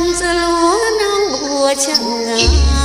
นสลัวน้องบัวช่างงา